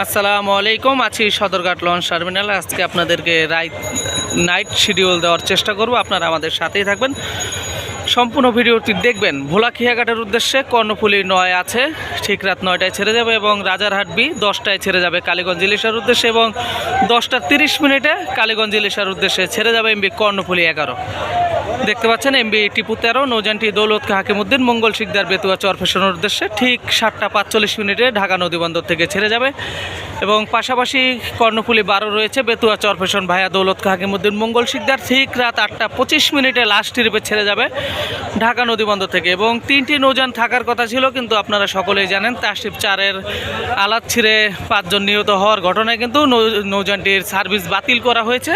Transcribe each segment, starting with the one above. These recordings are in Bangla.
আসসালামু আলাইকুম, আছি সদরঘাট লঞ্চ টার্মিনাল। আজকে আপনাদেরকে রাইট নাইট শিডিউল দেওয়ার চেষ্টা করব। আপনারা আমাদের সাথেই থাকবেন। সম্পূর্ণ ভিডিওটি দেখবেন। ভোলাখিয়াঘাটের উদ্দেশ্যে কর্ণফুলি নয় আছে, ঠিক রাত নয়টায় ছেড়ে যাবে এবং রাজারহাট বি দশটায় ছেড়ে যাবে কালীগঞ্জ ইলিশার উদ্দেশ্যে এবং দশটা তিরিশ মিনিটে কালীগঞ্জ ইলিশার উদ্দেশ্যে ছেড়ে যাবে এমবি কর্ণফুলি এগারো। দেখতে পাচ্ছেন এমবি টিপু তেরো নৌজানটি দৌলত হাকিমুদ্দিন মঙ্গল শিকদার বেতুয়া চরফেশনের উদ্দেশ্যে ঠিক সাতটা পাঁচচল্লিশ মিনিটে ঢাকা নদীবন্দর থেকে ছেড়ে যাবে। এবং পাশাপাশি কর্ণফুলি বারো রয়েছে, বেতুয়া চরফেশন ভাইয়া দৌলত হাকিমুদ্দিন মঙ্গল শিকদার ঠিক রাত আটটা পঁচিশ মিনিটে লাস্ট ট্রিপে ছেড়ে যাবে ঢাকা নদীবন্দর থেকে। এবং তিনটি নৌযান থাকার কথা ছিল, কিন্তু আপনারা সকলেই জানেন, তাসিফ চারের আলাদ ছিঁড়ে পাঁচজন নিহত হওয়ার ঘটনায় কিন্তু নৌ- নৌযানটির সার্ভিস বাতিল করা হয়েছে।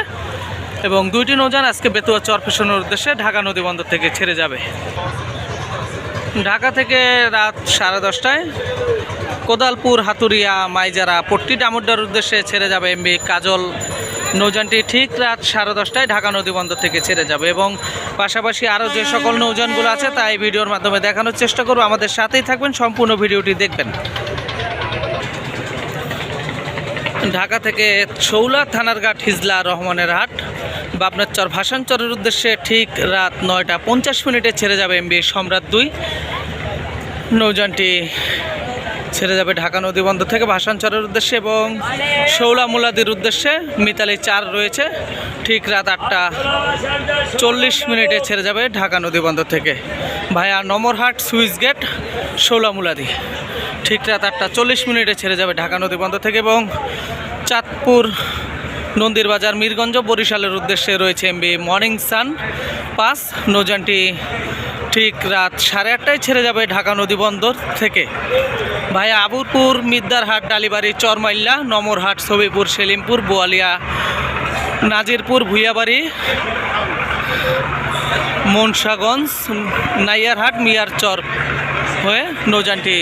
এবং দুইটি নৌযান আজকে বেতুয়া চরফেশনের উদ্দেশ্যে ঢাকা নদীবন্দর থেকে ছেড়ে যাবে। ঢাকা থেকে রাত সাড়ে দশটায় কোদালপুর হাতুরিয়া মাইজারা, পট্টি, ডামুড্ডার উদ্দেশ্যে ছেড়ে যাবে এমবি কাজল। নৌযানটি ঠিক রাত সাড়ে দশটায় ঢাকা নদীবন্দর থেকে ছেড়ে যাবে এবং পাশাপাশি আরও যে সকল নৌযানগুলো আছে তাই ভিডিওর মাধ্যমে দেখানোর চেষ্টা করব। আমাদের সাথেই থাকবেন, সম্পূর্ণ ভিডিওটি দেখবেন। ঢাকা থেকে শৌলা থানার ঘাট হিজলা, রহমানের হাট। বাবনাচর ভাসানচরের উদ্দেশ্যে ঠিক রাত নয়টা পঞ্চাশ মিনিটে ছেড়ে যাবে এমবি সম্রাট দুই। নৌযানটি ছেড়ে যাবে ঢাকা নদীবন্দর থেকে ভাসানচরের উদ্দেশ্যে এবং শৌলা মুলাদির উদ্দেশ্যে। মিতালি চার রয়েছে। ঠিক রাত আটটা চল্লিশ মিনিটে ছেড়ে যাবে ঢাকা নদীবন্দর থেকে। Via Namarhat switch gate Shoula Muladi ঠিক রাত আটটা চল্লিশ মিনিটে ছেড়ে যাবে ঢাকা নদীবন্দর থেকে এবং চাঁদপুর নন্দীর বাজার মিরগঞ্জ বরিশালের উদ্দেশ্যে রয়েছে এমবি মর্নিং সান পাস। নৌযানটি ঠিক রাত সাড়ে আটটায় ছেড়ে যাবে ঢাকা নদীবন্দর থেকে। ভাইয়া আবুরপুর, মিদ্দারহাট, ডালিবাড়ি, চরমাইল্লা, নমরহাট, ছবিপুর, সেলিমপুর, বোয়ালিয়া, নাজিরপুর, ভুইয়াবাড়ি, মনসাগঞ্জ, নাইয়ারহাট, মিয়ারচর হয়ে নৌযানটি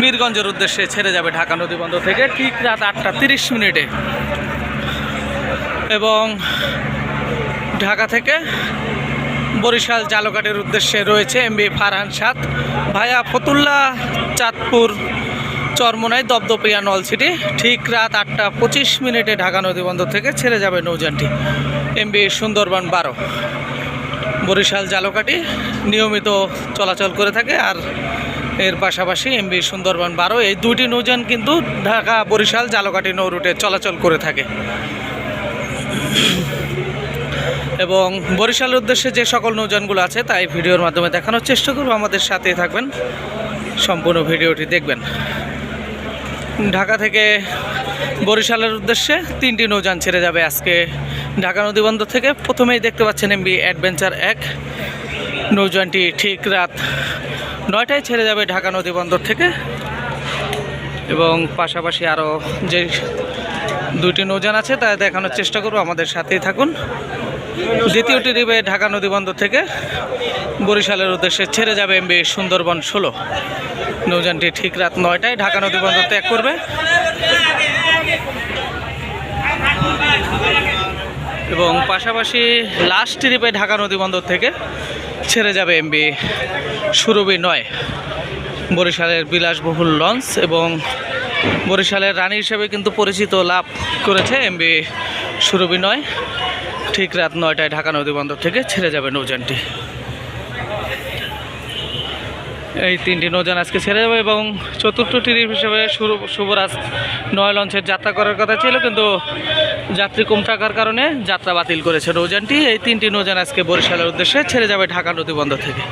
মিরগঞ্জের উদ্দেশ্যে ছেড়ে যাবে ঢাকা নদীবন্দর থেকে ঠিক রাত আটটা তিরিশ মিনিটে। এবং ঢাকা থেকে বরিশাল জালঘাটের উদ্দেশ্যে রয়েছে এমবি ফারহান সাত ভায়া ফতুল্লা চাঁদপুর চরমোনাই দপদপিয়া নলসিটি ঠিক রাত আটটা পঁচিশ মিনিটে ঢাকা নদীবন্দর থেকে ছেড়ে যাবে নৌযানটি। এমবি সুন্দরবন বারো। বরিশাল জালকাটি নিয়মিত চলাচল করে থাকে আর এর পাশাপাশি এমবি সুন্দরবন বারো। এই দুটি নৌযান কিন্তু ঢাকা বরিশাল জালকাটি নৌ রুটে চলাচল করে থাকে। এবং বরিশালের উদ্দেশ্যে যে সকল নৌযানগুলো আছে তাই ভিডিওর মাধ্যমে দেখানোর চেষ্টা করব। আমাদের সাথেই থাকবেন। সম্পূর্ণ ভিডিওটি দেখবেন। ঢাকা থেকে বরিশালের উদ্দেশ্যে তিনটি নৌযান ছেড়ে যাবে আজকে ঢাকা নদীবন্দর থেকে। প্রথমেই দেখতে পাচ্ছেন এমবি অ্যাডভেঞ্চার এক। নৌযানটি ঠিক রাত নয়টায় ছেড়ে যাবে ঢাকা নদীবন্দর থেকে। এবং পাশাপাশি আরও যে দুইটি নৌযান আছে, তা দেখানোর চেষ্টা করব, আমাদের সাথেই থাকুন। দ্বিতীয়টি দিবে ঢাকা নদীবন্দর থেকে বরিশালের উদ্দেশ্যে ছেড়ে যাবে এমবি সুন্দরবন ষোলো। নৌযানটি ঠিক রাত নয়টায় ঢাকা নদীবন্দর ত্যাগ করবে। এবং পাশাপাশি লাস্ট ট্রিপে ঢাকা নদীবন্দর থেকে ছেড়ে যাবে এমবি সুরভি নয়। বরিশালের বিলাসবহুল লঞ্চ এবং বরিশালের রানী হিসেবে কিন্তু পরিচিত লাভ করেছে এমবি সুরভি নয় ঠিক রাত নয়টায় ঢাকা নদীবন্দর থেকে ছেড়ে যাবে নৌযানটি। এই তিনটি নৌযান আজকে ছেড়ে যাবে এবং চতুর্থ ট্রিপ হিসেবে শুরু শুভরাজ নয় লঞ্চের যাত্রা করার কথা ছিল, কিন্তু যাত্রী কম থাকার কারণে যাত্রা বাতিল করেছে নৌযানটি। এই তিনটি নৌযান আজকে বরিশালের উদ্দেশ্যে ছেড়ে যাবে ঢাকা নদীবন্দর থেকে।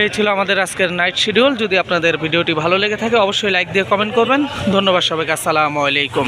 এই ছিল আমাদের আজকের নাইট শিডিউল যদি আপনাদের ভিডিওটি ভালো লেগে থাকে, অবশ্যই লাইক দিয়ে কমেন্ট করবেন। ধন্যবাদ সবাইকে। আসসালামু আলাইকুম।